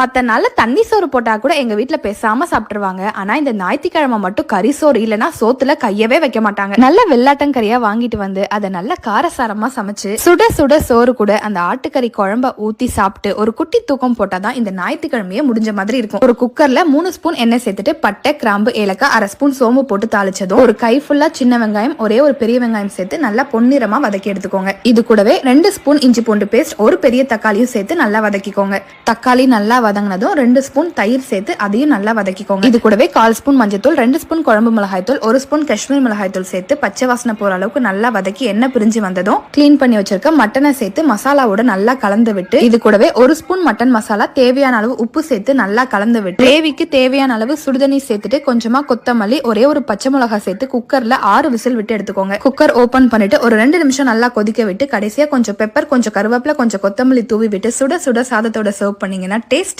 மத்த நாளில் தண்ணி சோறு போட்டால் கூட எங்கள் வீட்டில் பேசாமல் சாப்பிட்ருவாங்க ஆனால் இந்த ஞாயிற்றுக்கிழமை மட்டும் கறி சோறு இல்லைன்னா சோத்துல கையவே வைக்க மாட்டாங்க. நல்ல வெள்ளாட்டங்கறியாக வாங்கிட்டு வந்து அதை நல்ல காரசாரமாக சமைச்சு சுட சுட சோறு கூட அந்த ஆட்டுக்கறி குழம்ப ஊற்றி சாப்பிட்டு ஒரு குட்டி தூக்கம் போட்டால் தான் இந்த ஞாயிற்றுக்கிழமையே முடிஞ்ச மாதிரி இருக்கும். ஒரு குக்கரில் மூணு ஸ்பூன் எண்ணெய் சேர்த்துட்டு பட்டை கிராம்பு ஏலக்காய் அரை ஸ்பூன் சோம்பு போட்டு தாளிச்சதும் ஒரு கை ஃபுல்லாக சின்ன வெங்காயம் ஒரே ஒரு பெரிய வெங்காயம் சேர்த்து நல்லா பொன்னிறமாக வதக்கி எடுத்துக்கோங்க. இது கூடவே ரெண்டு ஸ்பூன் இஞ்சி பூண்டு பேஸ்ட் ஒரு பெரிய தக்காளியும் சேர்த்து நல்லா வதக்கிக்கோங்க. தக்காளி நல்லா வதங்கினதும் ரெண்டு ஸ்பூன் தயிர் சேர்த்து அதையும் நல்லா வதக்கிக்கோங்க. இது கூடவே கால் ஸ்பூன் மஞ்சத்தூள் ரெண்டு ஸ்பூன் குழம்பு மிளகாய்த்தூள் ஒரு ஸ்பூன் காஷ்மீர் மிளகாய்த்தூள் சேர்த்து பச்சை வாசனை போற அளவுக்கு நல்லா வதக்கி எண்ணெய் பிரிஞ்சு வந்ததும் க்ளீன் பண்ணி வச்சிருக்க மட்டனை சேர்த்து மசாலாவோட நல்லா கலந்து விட்டு இது கூடவே ஒரு ஸ்பூன் மட்டன் மசாலா தேவையான அளவு உப்பு சேர்த்து நல்லா கலந்து விட்டு கிரேவிக்கு தேவையான அளவு சுடுதண்ணி சேர்த்துட்டு கொஞ்சமா கொத்தமல்லி ஒரே ஒரு பச்சை மிளகாய் சேர்த்து குக்கர்ல ஆறு விசில் விட்டு எடுத்துக்கோங்க. குக்கர் ஓபன் பண்ணிட்டு ஒரு ரெண்டு நிமிஷம் நல்லா கொதிக்க விட்டு கடைசியா கொஞ்சம் பெப்பர் கொஞ்சம் கருவேப்பில கொஞ்சம் கொத்தமல்லி தூவி விட்டு சுட சுட சாதத்தோட சர்வ் பண்ணீங்கன்னா டேஸ்ட்